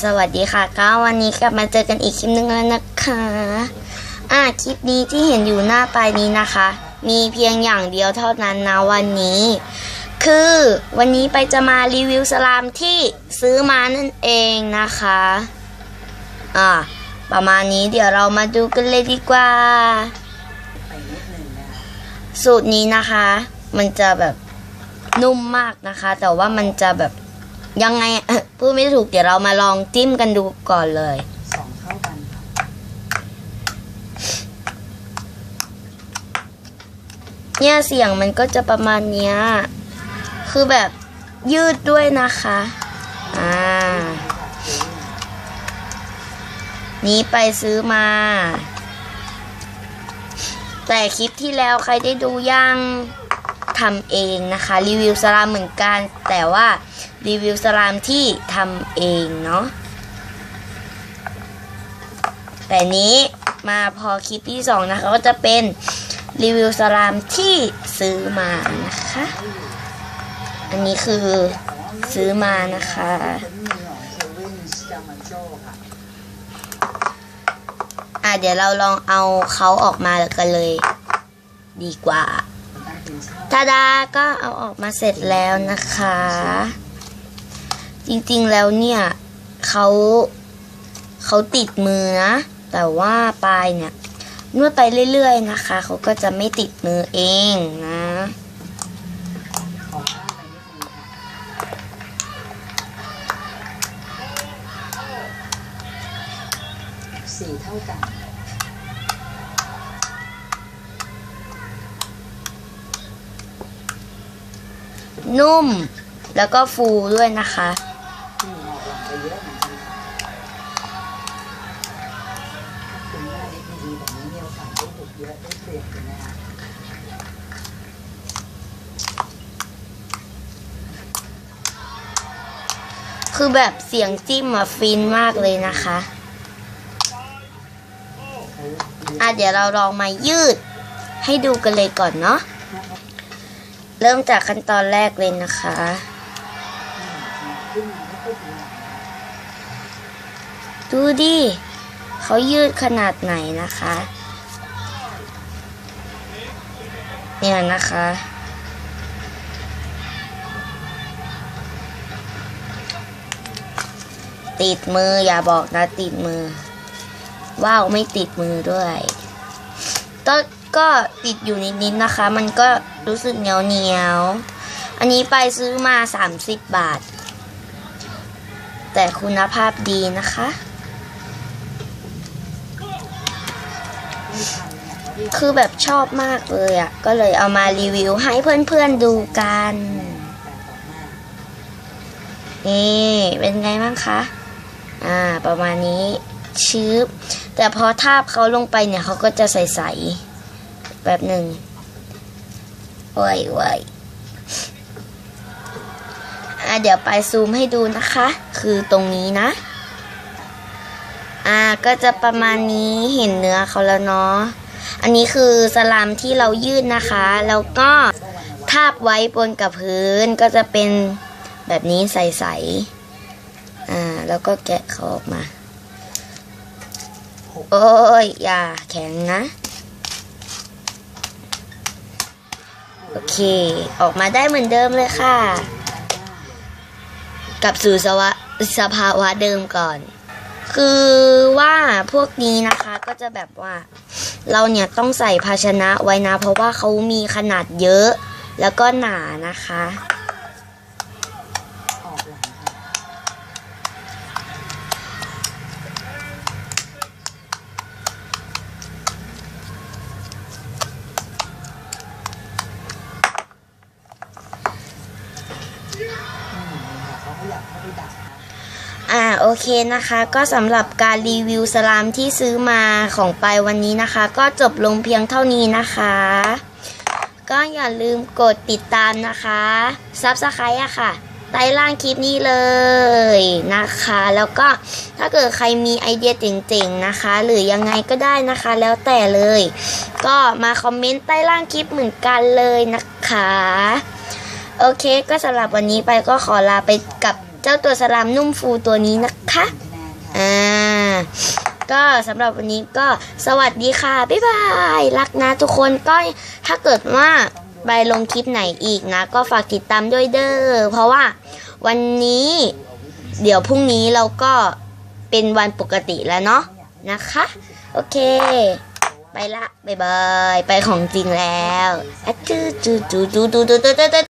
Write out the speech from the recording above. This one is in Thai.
สวัสดีค่ะ ก็วันนี้กลับมาเจอกันอีกคลิปหนึ่งแล้วนะคะ อ่าคลิปนี้ที่เห็นอยู่หน้าปลายนี้นะคะ มีเพียงอย่างเดียวเท่านั้นนะวันนี้ คือวันนี้ไปจะมารีวิวสลามที่ซื้อมานั่นเองนะคะ อ่า ประมาณนี้เดี๋ยวเรามาดูกันเลยดีกว่า สูตรนี้นะคะ มันจะแบบนุ่มมากนะคะ แต่ว่ามันจะแบบ ยังไงเอ่อพูดไม่ถูกเดี๋ยวเรามาลองจิ้มกันดูก่อนเลยสองเท่ากันค่ะเนี่ยเสียงมันก็จะประมาณเนี้ยคือแบบยืดด้วยนะคะอ่านี้ไปซื้อมา แต่คลิปที่แล้วใครได้ดูยัง ทำเองนะคะ รีวิวสลามเหมือนกัน แต่ว่ารีวิวสลามที่ทำเองเนาะแต่นี้มาพอคลิปที่สองนะคะก็จะเป็นรีวิวสลามที่ซื้อมานะคะ อันนี้คือซื้อมานะคะเป็นมือของเซเว่นสจามันโจค่ะเดี๋ยวเราลองเอาเขาออกมากันเลย ดีกว่า ตั้งเป็นช่อทาดาก็เอาออกมาเสร็จแล้วนะคะ จริงๆแล้วเนี่ยเขาเขาติดมือนะ แต่ว่าปลายเนี่ยนวดไปเรื่อยๆนะคะ เขาก็จะไม่ติดมือเองนะขอข้างไปนิดนึงค่ะสี่เท่ากัน นุ่ม แล้วก็ฟูด้วยนะคะ คือแบบเสียงจิ้มอะฟินมากเลยนะคะอะเดี๋ยวเราลองมายืดให้ดูกันเลยก่อนเนาะ เริ่มจากขั้นตอนแรกเลยนะคะ ดูดิเขายืดขนาดไหนนะคะ เนี่ยนะคะ ติดมืออย่าบอกนะติดมือ ว้าว ไม่ติดมือด้วยก็ ก็ติดอยู่นิดๆนะคะ มันก็รู้สึกเหนียวเหนียวๆอันนี้ไปซื้อมา 30 บาท แต่คุณภาพดีนะคะ คือแบบชอบมากเลยอะ่ะ ก็เลยเอามารีวิวให้เพื่อนๆดูกัน นี่เป็นไงบ้างคะ อ่า ประมาณนี้ชืบแต่พอทาบเขาลงไปเนี่ยเขาก็จะใสๆ แบบหนึ่งโอ้ยโอ้ยอ่าเดี๋ยวไปซูมให้ดูนะคะ คือตรงนี้นะ อ่าก็จะประมาณนี้เห็นเนื้อเขาแล้วเนาะ อันนี้คือสลามที่เรายืดนะคะ แล้วก็ทาบไว้บนกับพื้นก็จะเป็นแบบนี้ใสๆ อ่า แล้วก็แกะเขาออกมา โอ้ยอย่าแข็งนะ โอเค ออกมาได้เหมือนเดิมเลยค่ะ กลับสู่สวะสภาวะเดิมก่อน คือว่าพวกนี้นะคะก็จะแบบว่า เราเนี่ยต้องใส่ภาชนะไว้นะ เพราะว่าเขามีขนาดเยอะ แล้วก็หนานะคะ อ่าโอเคนะคะก็สำหรับการรีวิวสลามที่ซื้อมาของไปวันนี้นะคะ ก็จบลงเพียงเท่านี้นะคะ ก็อย่าลืมกดติดตามนะคะซับสไครต์อะค่ะใต้ล่างคลิปนี้เลยนะคะ แล้วก็ถ้าเกิดใครมีไอเดียเจ๋งๆนะคะ หรือยังไงก็ได้นะคะ แล้วแต่เลย ก็มาคอมเมนต์ใต้ล่างคลิปเหมือนกันเลยนะคะ โอเค ก็สำหรับวันนี้ไปก็ขอลาไปกับเจ้าตัวสลามนุ่มฟูตัวนี้นะคะ อ่า ก็สำหรับวันนี้ก็สวัสดีค่ะ บ๊ายบาย รักนะทุกคนก็ถ้าเกิดว่าไปลงคลิปไหนอีกนะ ก็ฝากติดตามด้วยเด้อ เพราะว่าวันนี้เดี๋ยวพรุ่งนี้เราก็เป็นวันปกติแล้วเนาะนะคะ โอเค ไปละ บ๊ายบาย ไปของจริงแล้วจูจูจูจูจูจูจู